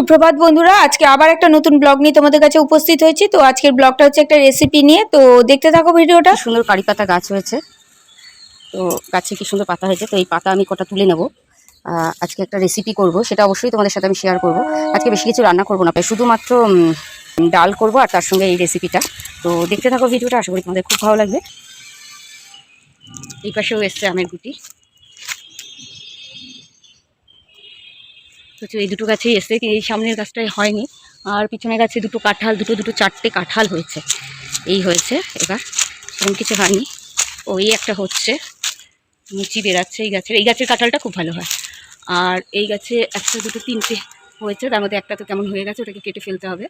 সুপ্রভাত বন্ধুরা, আজকে আবার একটা নতুন ব্লগ নিয়ে তোমাদের কাছে উপস্থিত হয়েছি। তো আজকের ব্লগটা হচ্ছে একটা রেসিপি নিয়ে। তো দেখতে থাকো ভিডিওটা। সুন্দর কারি পাতা গাছ হয়েছে। তো গাছে কি সুন্দর পাতা হয়েছে। তো এই পাতা আমি কটা তুলে নেব। আজকে একটা রেসিপি করব। সেটা অবশ্যই তোমাদের সাথে আমি শেয়ার করব। আজকে বেশি কিছু রান্না করব না। তাই শুধুমাত্র ডাল করব আর তার সঙ্গে এই রেসিপিটা তো দেখতে থাকো ভিডিওটা। আশা করি তোমাদের খুব ভালো লাগবে। এই পাশেও এসছে আমের গুটি। তো এই দুটো গাছেই এসে এই সামনের গাছটাই হয়নি। আর পিছনের গাছে দুটো কাঁঠাল, দুটো দুটো চারটে কাঁঠাল হয়েছে। এই হয়েছে এবার, সেরকম কিছু হয়নি। ও এই একটা হচ্ছে, মুচি বেরাচ্ছে এই গাছের। এই গাছের কাঁঠালটা খুব ভালো হয়। আর এই গাছে একটা, দুটো, তিনটে হয়েছে, তার মধ্যে একটা তো কেমন হয়ে গেছে, ওটাকে কেটে ফেলতে হবে।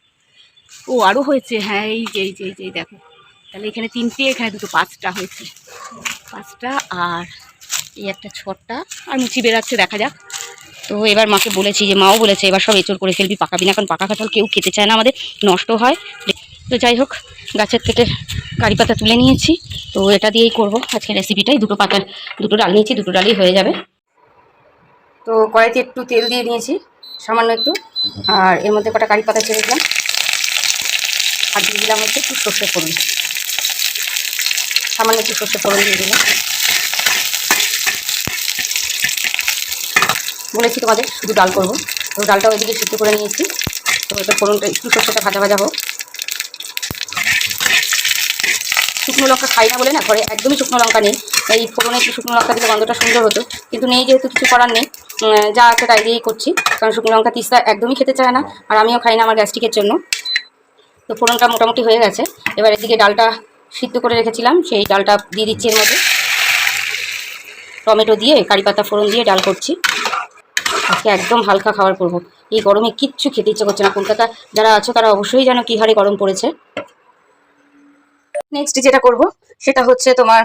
ও আরও হয়েছে হ্যাঁ এই যে এই যে এই যে দেখো। তাহলে এখানে তিনটে, এখানে দুটো, পাঁচটা হয়েছে। পাঁচটা আর এই একটা ছটা। আর মুচি বেরাচ্ছে দেখা যাক। তো এবার মাকে বলেছি যে, মাও বলেছে, এবার সব এঁচড় করে ফেলবি, পাকাবি না, কারণ পাকা কাঁঠাল কেউ খেতে চায় না, আমাদের নষ্ট হয়। তো যাই হোক, গাছের থেকে কারি পাতা তুলে নিয়েছি। তো এটা দিয়েই করব। আজকে রেসিপিটাই দুটো পাতা, দুটো ডাল নিয়েছি, দুটো ডালই হয়ে যাবে। তো কড়াইতে একটু তেল দিয়ে নিয়েছি সামান্য একটু। আর এর মধ্যে কটা কারি পাতা ছেড়ে দিলাম। আর দিয়ে দিলাম হচ্ছে একটু সর্ষে ফোড়ন। সামান্য একটু সর্ষে ফোড়ন দিয়ে দিলাম। বলেছি তোমাদের, শুধু ডাল করব। তো ডালটা ওইদিকে সিদ্ধ করে নিয়েছি। তো এটা ফোড়নটা, একটু সর্ষেটা ভাজা ভাজা হোক। শুকনো লঙ্কা খাই না বলে না, ঘরে একদমই শুকনো লঙ্কা নেই। এই ফোড়নে একটু শুকনো লঙ্কা দিলে গন্ধটা সুন্দর হতো। কিন্তু নেই যেহেতু, কিছু করার নেই। যা আছে তাই দিয়েই করছি। কারণ শুকনো লঙ্কা তিস্তা একদমই খেতে চায় না, আর আমিও খাই না আমার গ্যাস্ট্রিকের জন্য। তো ফোড়নটা মোটামুটি হয়ে গেছে। এবার এদিকে ডালটা সিদ্ধ করে রেখেছিলাম। সেই ডালটা দিয়ে দিচ্ছি এর মধ্যে। টমেটো দিয়ে, কারি পাতা ফোড়ন দিয়ে ডাল করছি। আজকে একদম হালকা খাবার করব। এই গরমে কিচ্ছু খেতে ইচ্ছে করছে না। কলকাতা যারা আছো, তারা অবশ্যই জানো কী হারে গরম পড়েছে। নেক্সট যেটা করব, সেটা হচ্ছে তোমার,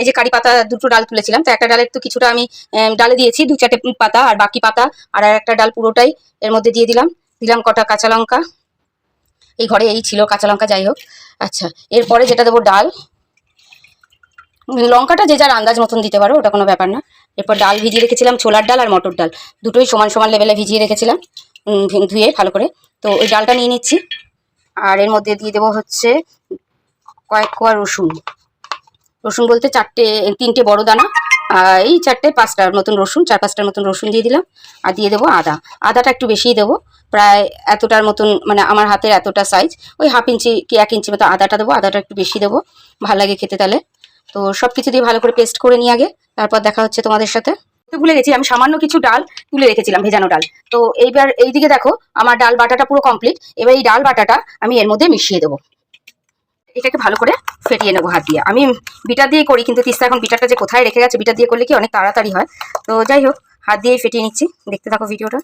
এই যে কারি পাতা দুটো ডাল তুলেছিলাম, তো একটা ডালের তো কিছুটা আমি ডালে দিয়েছি, দু চারটে পাতা আর বাকি পাতা, আর আর একটা ডাল পুরোটাই এর মধ্যে দিয়ে দিলাম। দিলাম কটা কাঁচা লঙ্কা। এই ঘরে এই ছিল কাঁচা লঙ্কা, যাই হোক। আচ্ছা এরপরে যেটা দেবো ডাল। লঙ্কাটা যে যার আন্দাজ মতন দিতে পারো, ওটা কোনো ব্যাপার না। এরপর ডাল ভিজিয়ে রেখেছিলাম, ছোলার ডাল আর মটর ডাল। দুটোই সমান সমান লেভেলে ভিজিয়ে রেখেছিলাম ধুয়ে ভালো করে। তো ওই ডালটা নিয়ে নিচ্ছি। আর এর মধ্যে দিয়ে দেবো হচ্ছে কয়েক কোয়া রসুন। রসুন বলতে চারটে, তিনটে বড় দানা এই চারটে পাঁচটার মতন রসুন, চার পাঁচটার মতন রসুন দিয়ে দিলাম। আর দিয়ে দেবো আদা। আদাটা একটু বেশিই দেবো। প্রায় এতটার মতন মানে আমার হাতের এতটা সাইজ ওই হাফ ইঞ্চি কি এক ইঞ্চি মতো আদাটা দেবো। আদাটা একটু বেশি দেবো। ভালো লাগে খেতে তাহলে। তো সব কিছু দিয়ে ভালো করে পেস্ট করে নিয়ে আগে, তারপর দেখা হচ্ছে তোমাদের সাথে। তো ভুলে গেছি, আমি সামান্য কিছু ডাল তুলে রেখেছিলাম, ভেজানো ডাল। তো এইবার এইদিকে দেখো, আমার ডাল বাটাটা পুরো কমপ্লিট এবার এই ডাল বাটাটা আমি এর মধ্যে মিশিয়ে দেবো। এটাকে ভালো করে ফেটিয়ে নেব হাত দিয়ে। আমি বিটার দিয়ে করি, কিন্তু তিস্তা এখন বিটারটা যে কোথায় রেখে গেছে, বিটার দিয়ে করলে কি অনেক তাড়াতাড়ি হয়? তো যাই হোক, হাত দিয়েই ফেটিয়ে নিচ্ছি। দেখতে থাকো ভিডিওটা।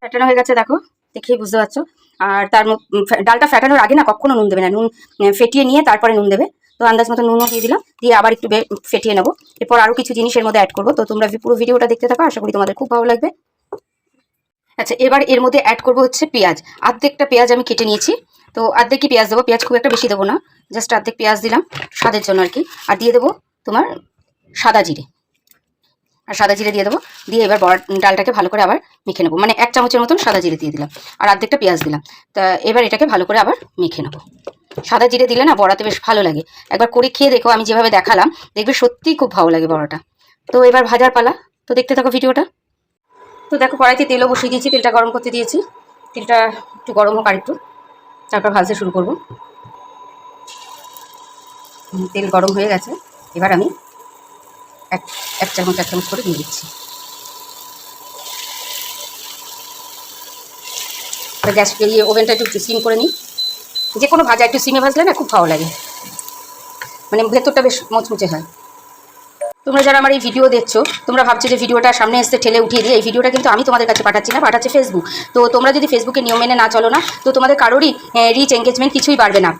ফ্যাটানো হয়ে গেছে, দেখো। দেখেই বুঝতে পারছ। আর তার ডালটা ফ্যাটানোর আগে না কখনো নুন দেবে না। নুন ফেটিয়ে নিয়ে তারপরে নুন দেবে। তো আন্দাজ মতো নুনও দিয়ে দিলাম। দিয়ে আবার একটু ফেটিয়ে নেব। এরপর আরও কিছু জিনিসের মধ্যে অ্যাড করব। তো তোমরা পুরো ভিডিওটা দেখতে থাকো। আশা করি তোমাদের খুব ভালো লাগবে। আচ্ছা এবার এর মধ্যে অ্যাড করব হচ্ছে পেঁয়াজ। আর্ধেকটা পেঁয়াজ আমি কেটে নিয়েছি। তো অর্ধেকই পেঁয়াজ দেবো। পেঁয়াজ খুব একটা বেশি দেবো না। জাস্ট আর্ধেক পেঁয়াজ দিলাম। স্বাদের জন্য আর কি। আর দিয়ে দেবো তোমার সাদা জিরে। আর সাদা জিরে দিয়ে দেবো। দিয়ে এবার বড় ডালটাকে ভালো করে আবার মেখে নেব। মানে এক চামচের মতন সাদা জিরে দিয়ে দিলাম। আর অর্ধেকটা পেঁয়াজ দিলাম। তা এবার এটাকে ভালো করে আবার মেখে নেব। সাদা জিরে দিলে না বড়াতে বেশ ভালো লাগে। একবার করে খেয়ে দেখো, আমি যেভাবে দেখালাম, দেখবে সত্যিই খুব ভালো লাগে বড়াটা। তো এবার ভাজার পালা। তো দেখতে থাকো ভিডিওটা। তো দেখো, কড়াইতে তেলও বসিয়ে দিয়েছি। তেলটা গরম করতে দিয়েছি। তেলটা একটু গরম হোক আর একটু তারপর ভাজতে শুরু করব। তেল গরম হয়ে গেছে। এবার আমি এক চামচ এক চামচ করে দিয়ে দিচ্ছি। গ্যাস ইয়ে ওভেনটা একটু সিম করে নিই। যে কোনো ভাজা, একটু সিমে ভাজলে না খুব ভালো লাগে। মানে ভেতরটা বেশ মচমুচে হয়। তোমরা যারা আমার এই ভিডিও দেখছ, তোমরা ভাবছ যে ভিডিওটা সামনে এসে ঠেলে উঠিয়ে দিয়ে, এই ভিডিওটা কিন্তু আমি তোমাদের কাছে পাঠাচ্ছি না, পাঠাচ্ছে ফেসবুক তো তোমরা যদি ফেসবুকে নিয়ম মেনে না চলো না, তো তোমাদের কারোরই রিচ এঙ্গেজমেন্ট কিছুই বাড়বে না।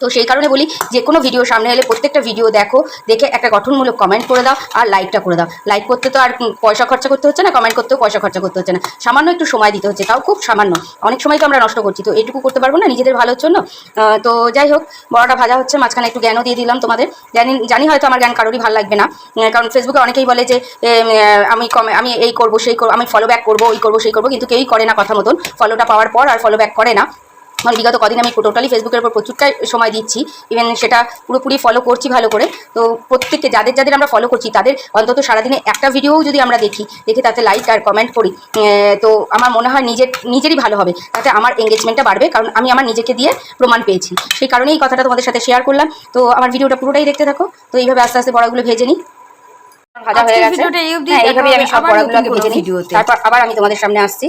তো সেই কারণে বলি যে কোনো ভিডিও সামনে এলে প্রত্যেকটা ভিডিও দেখো, দেখে একটা গঠনমূলক কমেন্ট করে দাও আর লাইকটা করে দাও। লাইক করতে তো আর পয়সা খরচা করতে হচ্ছে না কমেন্ট করতেও পয়সা খরচা করতে হচ্ছে না। সামান্য একটু সময় দিতে হচ্ছে, তাও খুব সামান্য। অনেক সময় তো আমরা নষ্ট করছি, তো এটুকু করতে পারব না নিজেদের ভালোর জন্য? তো যাই হোক, বড়টা ভাজা হচ্ছে, মাঝখানে একটু জ্ঞানও দিয়ে দিলাম তোমাদের। জানি জানি হয়তো আমার জ্ঞান কারোরই ভালো লাগবে না কারণ ফেসবুকে অনেকেই বলে যে আমি কমে, আমি এই করব, সেই করব, আমি ফলো ব্যাক করব, ওই করব, সেই করব, কিন্তু কেউই করে না কথা মতন। ফলোটা পাওয়ার পর আর ফলো ব্যাক করে না। মানে বিগত কদিন আমি টোটালি ফেসবুকের উপর প্রচুরটাই সময় দিচ্ছি। ইভেন সেটা পুরোপুরি ফলো করছি ভালো করে। তো প্রত্যেককে যাদের যাদের আমরা ফলো করছি তাদের অন্তত সারাদিনে একটা ভিডিওও যদি আমরা দেখি দেখে তাতে লাইক আর কমেন্ট করি তো আমার মনে হয় নিজের নিজেরই ভালো হবে। তাতে আমার এঙ্গেজমেন্টটা বাড়বে কারণ আমি আমার নিজেকে দিয়ে প্রমাণ পেয়েছি। সেই কারণেই এই কথাটা তোমাদের সাথে শেয়ার করলাম। তো আমার ভিডিওটা পুরোটাই দেখতে থাকো। তো এইভাবে আস্তে আস্তে বড়াগুলো ভেজে নিই। ভাজা হয়ে গেছে। হ্যাঁ এইভাবেই আমি সব আবার বড়াগুলো আগে ভেজে নিই। তারপর আবার আমি তোমাদের সামনে আসছি।